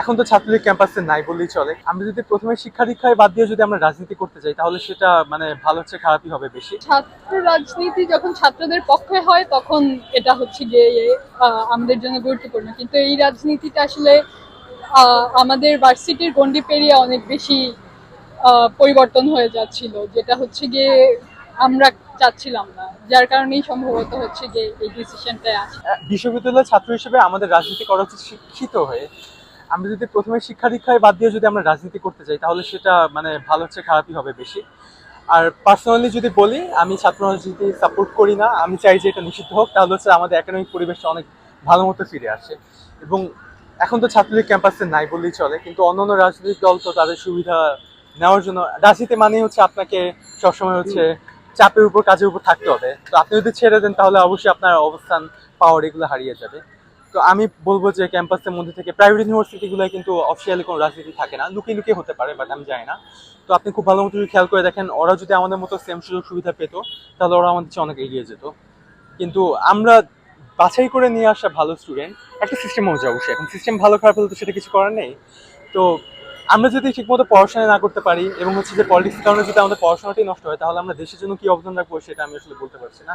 এখন তো ছাত্রলীগ ক্যাম্পাসে নাই বললেই চলে। আমরা যদি প্রথমে শিক্ষা দীক্ষায় বাদ দিয়ে যদি আমরা রাজনীতি করতে যাই তাহলে সেটা মানে ভালো হচ্ছে খারাপই হবে বেশি। ছাত্র রাজনীতি যখন ছাত্রদের পক্ষে হয় তখন এটা হচ্ছে গিয়ে আমাদের জন্য গুরুত্বপূর্ণ। কিন্তু এই রাজনীতিটা আসলে আমাদের ভার্সিটির গন্ডি পেরিয়ে অনেক বেশি পরিবর্তন হয়ে যাচ্ছিল যেটা হচ্ছে গিয়ে আমরা চাচ্ছিলাম না। যার কারণেই সম্ভবত হচ্ছে গিয়ে এই ডিসিশনটায় আসে। বিশ্ববিদ্যালয়ের ছাত্র হিসেবে আমাদের রাজনীতি করা উচিত শিক্ষিত হয়ে। আমরা যদি প্রথমে শিক্ষা দীক্ষায় বাদ দিয়ে যদি আমরা রাজনীতি করতে যাই তাহলে সেটা মানে ভালো হচ্ছে, খারাপই হবে বেশি। আর পার্সোনালি যদি বলি, আমি ছাত্র রাজনীতি সাপোর্ট করি না, আমি চাই যে এটা নিষিদ্ধ হোক, তাহলে হচ্ছে আমাদের একাডেমিক পরিবেশটা অনেক ভালো মতো ফিরে আসে। এবং এখন তো ছাত্রলীগ ক্যাম্পাসে নাই বললেই চলে, কিন্তু অন্যান্য রাজনৈতিক দল তো তাদের সুবিধা নেওয়ার জন্য, রাজনীতি মানেই হচ্ছে আপনাকে সবসময় হচ্ছে চাপের উপর, কাজের উপর থাকতে হবে। তো আপনি যদি ছেড়ে দেন, তাহলে অবশ্যই আপনার অবস্থান পাওয়ার এগুলো হারিয়ে যাবে। তো আমি বলব যে ক্যাম্পাসের মধ্যে থেকে প্রাইভেট ইউনিভার্সিটিগুলো কিন্তু অফিসিয়ালি কোনো রাজনীতি থাকে না। লুকিয়ে লুকিয়ে হতে পারে বাট আমি জানি না। তো আপনি খুব ভালো মতো যদি খেয়াল করে দেখেন, ওরা যদি আমাদের মতো সেম সুযোগ সুবিধা পেত, তাহলে ওরা আমাদের চেয়ে অনেক এগিয়ে যেত। কিন্তু আমরা বাছাই করে নিয়ে আসা ভালো স্টুডেন্ট একটা সিস্টেম হয়ে অনুযায়ী অবশ্যই এখন সিস্টেম ভালো, খারাপ হলে তো সেটা কিছু করার নেই। তো আমরা যদি ঠিকমতো পড়াশোনা না করতে পারি, এবং হচ্ছে যে পলিটিক্স কারণে যদি আমাদের পড়াশোনাটাই নষ্ট হয়, তাহলে আমরা দেশের জন্য কি অবদান রাখব সেটা আমি আসলে বলতে পারছি না।